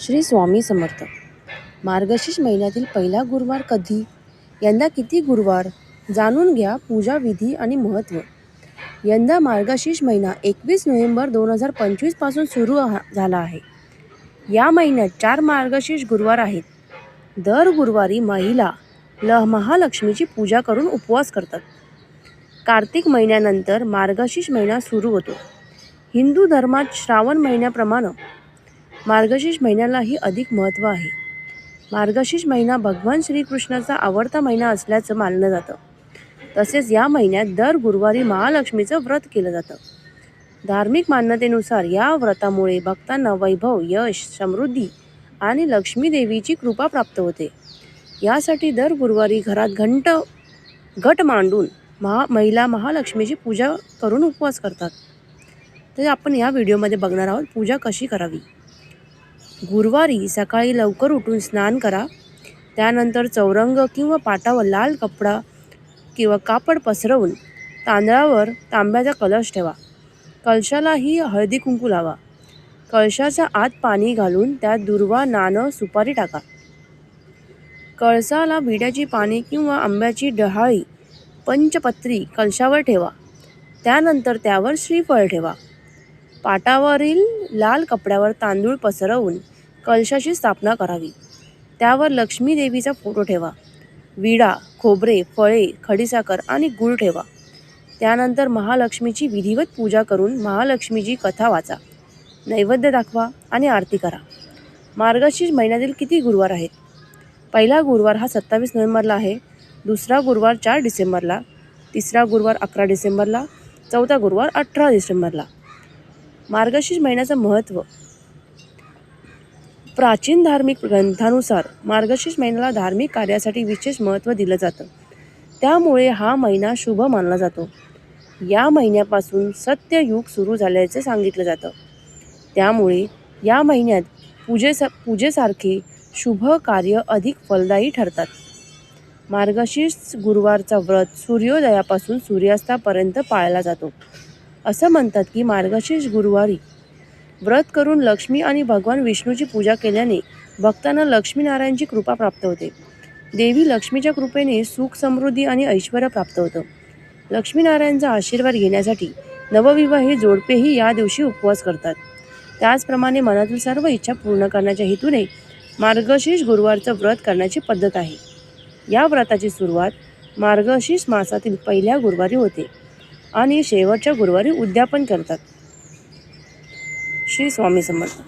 श्री स्वामी समर्थ. मार्गशीर्ष महिन्यातील पहिला गुरुवार कधी? यंदा किती गुरुवार? जाणून घ्या पूजा विधी आणि महत्त्व यंदा मार्गशीर्ष महिना एकवीस नोव्हेंबर दोन हजार पंचवीसपासून सुरू हा- झाला आहे. या महिन्यात चार मार्गशीर्ष गुरुवार आहेत. दर गुरुवारी महिला ल महालक्ष्मीची पूजा करून उपवास करतात. कार्तिक महिन्यानंतर मार्गशीर्ष महिना सुरू होतो. हिंदू धर्मात श्रावण महिन्याप्रमाणे मार्गशीर्ष महिन्यालाही अधिक महत्त्व आहे. मार्गशीर्ष महिना भगवान श्रीकृष्णाचा आवडता महिना असल्याचं मानलं जातं. तसेच या महिन्यात दर गुरुवारी महालक्ष्मीचं व्रत केलं जातं. धार्मिक मान्यतेनुसार या व्रतामुळे भक्तांना वैभव यश समृद्धी आणि लक्ष्मी देवीची कृपा प्राप्त होते. यासाठी दर गुरुवारी घरात घंट घट मांडून महा महिला महालक्ष्मीची पूजा करून उपवास करतात. तर आपण या व्हिडिओमध्ये बघणार आहोत पूजा कशी करावी. गुरुवारी सकाळी लवकर उठून स्नान करा. त्यानंतर चौरंग किंवा पाटावर लाल कपडा किंवा कापड पसरवून तांदळावर तांब्याचा कलश ठेवा. कलशालाही हळदी कुंकू लावा. कळशाच्या आत पाणी घालून त्यात दुर्वा नाणं सुपारी टाका. कळसाला विड्याची पाने किंवा आंब्याची डहाळी पंचपत्री कलशावर ठेवा. त्यानंतर त्यावर श्रीफळ ठेवा. पाटावरील लाल कपड्यावर तांदूळ पसरवून कलशाची स्थापना करावी. त्यावर लक्ष्मी देवीचा फोटो ठेवा. विडा खोबरे फळे खडीसाखर आणि गूळ ठेवा. त्यानंतर महालक्ष्मीची विधिवत पूजा करून महालक्ष्मीची कथा वाचा. नैवेद्य दाखवा आणि आरती करा. मार्गशीर्ष महिन्यातील किती गुरुवार आहेत? पहिला गुरुवार हा सत्तावीस नोव्हेंबरला आहे. दुसरा गुरुवार चार डिसेंबरला. तिसरा गुरुवार अकरा डिसेंबरला. चौथा गुरुवार अठरा डिसेंबरला. मार्गशीर्ष महिन्याचं महत्त्व प्राचीन धार्मिक ग्रंथानुसार मार्गशीर्ष महिन्याला धार्मिक कार्यासाठी विशेष महत्त्व दिलं जातं. त्यामुळे हा महिना शुभ मानला जातो. या महिन्यापासून सत्ययुग सुरू झाल्याचे सांगितलं जातं. त्यामुळे या महिन्यात पूजेस पूजेसारखे शुभ कार्य अधिक फलदायी ठरतात. मार्गशीर्ष गुरुवारचा व्रत सूर्योदयापासून सूर्यास्तापर्यंत पाळला जातो. असं म्हणतात की मार्गशीर्ष गुरुवारी व्रत करून लक्ष्मी आणि भगवान विष्णूची पूजा केल्याने भक्तांना लक्ष्मीनारायणची कृपा प्राप्त होते. देवी लक्ष्मीच्या कृपेने सुख समृद्धी आणि ऐश्वर प्राप्त होतं. लक्ष्मीनारायणचा आशीर्वाद घेण्यासाठी नवविवाही जोडपेही या दिवशी उपवास करतात. त्याचप्रमाणे मनातील सर्व इच्छा पूर्ण करण्याच्या हेतूने मार्गशीर्ष गुरुवारचं व्रत करण्याची पद्धत आहे. या व्रताची सुरुवात मार्गशीर्ष मासातील पहिल्या गुरुवारी होते. आणि शेवटच्या गुरुवारी उद्यापन करतात. श्री स्वामी समर्थ.